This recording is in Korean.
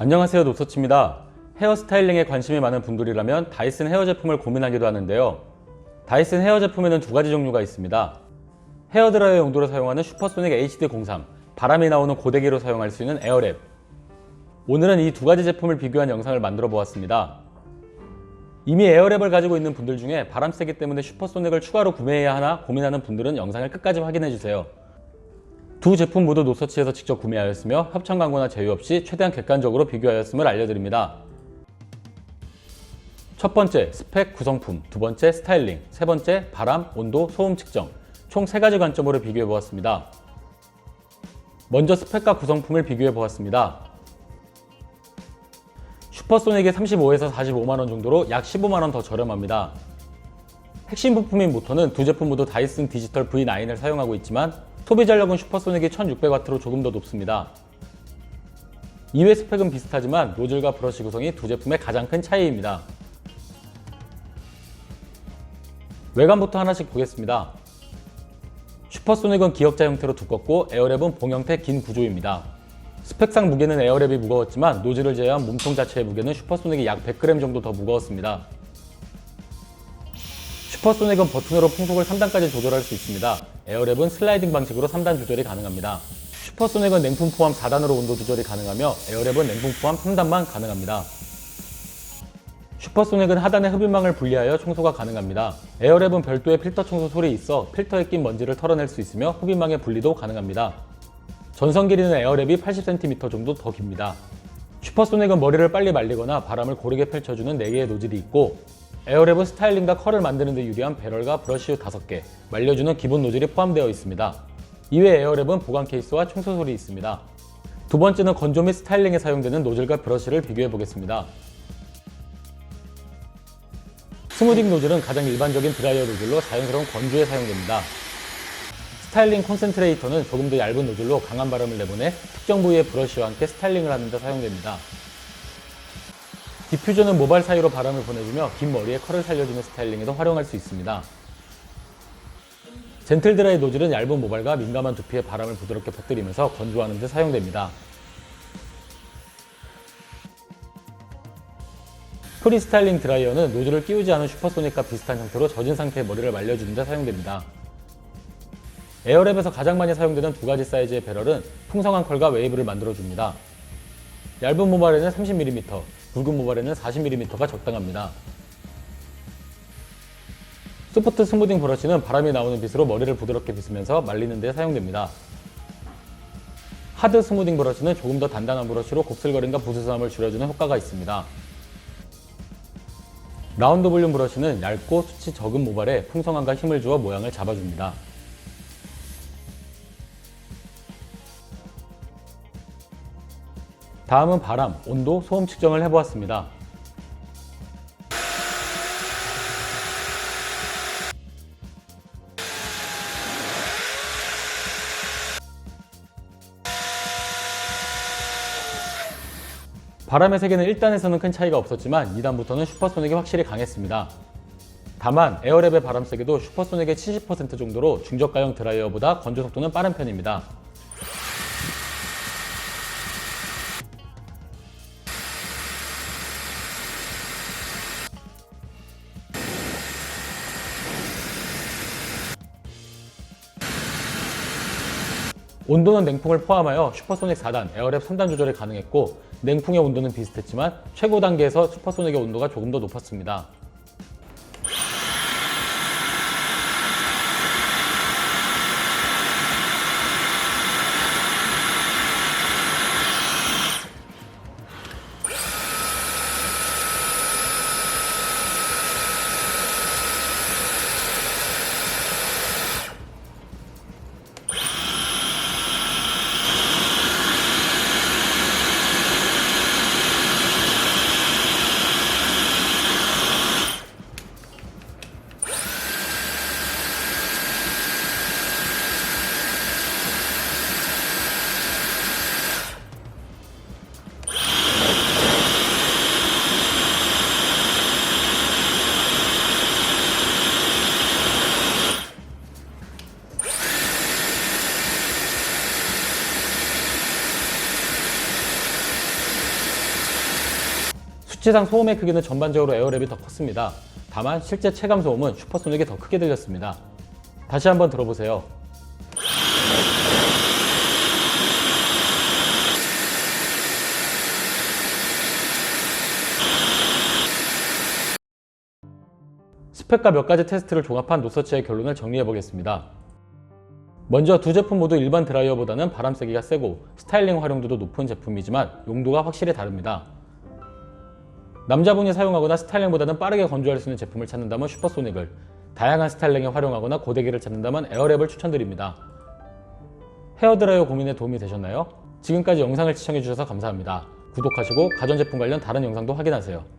안녕하세요 노서치입니다. 헤어 스타일링에 관심이 많은 분들이라면 다이슨 헤어 제품을 고민하기도 하는데요. 다이슨 헤어 제품에는 두 가지 종류가 있습니다. 헤어 드라이어 용도로 사용하는 슈퍼소닉 HD03, 바람이 나오는 고데기로 사용할 수 있는 에어랩. 오늘은 이 두 가지 제품을 비교한 영상을 만들어 보았습니다. 이미 에어랩을 가지고 있는 분들 중에 바람 세기 때문에 슈퍼소닉을 추가로 구매해야 하나 고민하는 분들은 영상을 끝까지 확인해 주세요. 두 제품 모두 노서치에서 직접 구매하였으며 협찬 광고나 제휴 없이 최대한 객관적으로 비교하였음을 알려드립니다. 첫 번째 스펙 구성품, 두 번째 스타일링, 세 번째 바람, 온도, 소음 측정 총 세 가지 관점으로 비교해 보았습니다. 먼저 스펙과 구성품을 비교해 보았습니다. 슈퍼소닉이 35에서 45만원 정도로 약 15만원 더 저렴합니다. 핵심 부품인 모터는 두 제품 모두 다이슨 디지털 V9을 사용하고 있지만 소비 전력은 슈퍼소닉이 1600W로 조금 더 높습니다. 이외 스펙은 비슷하지만 노즐과 브러쉬 구성이 두 제품의 가장 큰 차이입니다. 외관부터 하나씩 보겠습니다. 슈퍼소닉은 기역자 형태로 두껍고 에어랩은 봉 형태 긴 구조입니다. 스펙상 무게는 에어랩이 무거웠지만 노즐을 제외한 몸통 자체의 무게는 슈퍼소닉이 약 100g 정도 더 무거웠습니다. 슈퍼소닉은 버튼으로 풍속을 3단까지 조절할 수 있습니다. 에어랩은 슬라이딩 방식으로 3단 조절이 가능합니다. 슈퍼소닉은 냉풍 포함 4단으로 온도 조절이 가능하며 에어랩은 냉풍 포함 3단만 가능합니다. 슈퍼소닉은 하단의 흡입망을 분리하여 청소가 가능합니다. 에어랩은 별도의 필터 청소 솔이 있어 필터에 낀 먼지를 털어낼 수 있으며 흡입망의 분리도 가능합니다. 전선 길이는 에어랩이 80cm 정도 더 깁니다. 슈퍼소닉은 머리를 빨리 말리거나 바람을 고르게 펼쳐주는 4개의 노즐이 있고 에어랩은 스타일링과 컬을 만드는 데 유리한 배럴과 브러쉬 5개, 말려주는 기본 노즐이 포함되어 있습니다. 이외 에어랩은 보관 케이스와 청소솔이 있습니다. 두 번째는 건조 및 스타일링에 사용되는 노즐과 브러쉬를 비교해 보겠습니다. 스무딩 노즐은 가장 일반적인 드라이어 노즐로 자연스러운 건조에 사용됩니다. 스타일링 콘센트레이터는 조금 더 얇은 노즐로 강한 바람을 내보내 특정 부위의 브러쉬와 함께 스타일링을 하는 데 사용됩니다. 디퓨저는 모발 사이로 바람을 보내주며 긴 머리에 컬을 살려주는 스타일링에도 활용할 수 있습니다. 젠틀 드라이 노즐은 얇은 모발과 민감한 두피에 바람을 부드럽게 퍼뜨리면서 건조하는 데 사용됩니다. 프리스타일링 드라이어는 노즐을 끼우지 않은 슈퍼소닉과 비슷한 형태로 젖은 상태의 머리를 말려주는 데 사용됩니다. 에어랩에서 가장 많이 사용되는 두 가지 사이즈의 배럴은 풍성한 컬과 웨이브를 만들어줍니다. 얇은 모발에는 30mm, 굵은 모발에는 40mm가 적당합니다. 소프트 스무딩 브러쉬는 바람이 나오는 빗으로 머리를 부드럽게 빗으면서 말리는 데 사용됩니다. 하드 스무딩 브러쉬는 조금 더 단단한 브러쉬로 곱슬거림과 부스스함을 줄여주는 효과가 있습니다. 라운드 볼륨 브러쉬는 얇고 수치 적은 모발에 풍성함과 힘을 주어 모양을 잡아줍니다. 다음은 바람, 온도, 소음 측정을 해보았습니다. 바람의 세계는 1단에서는 큰 차이가 없었지만 2단부터는 슈퍼소닉이 확실히 강했습니다. 다만 에어랩의 바람 세기도 슈퍼소닉의 70% 정도로 중저가형 드라이어보다 건조 속도는 빠른 편입니다. 온도는 냉풍을 포함하여 슈퍼소닉 4단, 에어랩 3단 조절이 가능했고 냉풍의 온도는 비슷했지만 최고 단계에서 슈퍼소닉의 온도가 조금 더 높았습니다. 수치상 소음의 크기는 전반적으로 에어랩이 더 컸습니다. 다만 실제 체감 소음은 슈퍼소닉이 더 크게 들렸습니다. 다시 한번 들어보세요. 스펙과 몇 가지 테스트를 종합한 노서치의 결론을 정리해 보겠습니다. 먼저 두 제품 모두 일반 드라이어보다는 바람 세기가 세고 스타일링 활용도도 높은 제품이지만 용도가 확실히 다릅니다. 남자분이 사용하거나 스타일링보다는 빠르게 건조할 수 있는 제품을 찾는다면 슈퍼소닉을, 다양한 스타일링에 활용하거나 고데기를 찾는다면 에어랩을 추천드립니다. 헤어드라이어 고민에 도움이 되셨나요? 지금까지 영상을 시청해주셔서 감사합니다. 구독하시고 가전제품 관련 다른 영상도 확인하세요.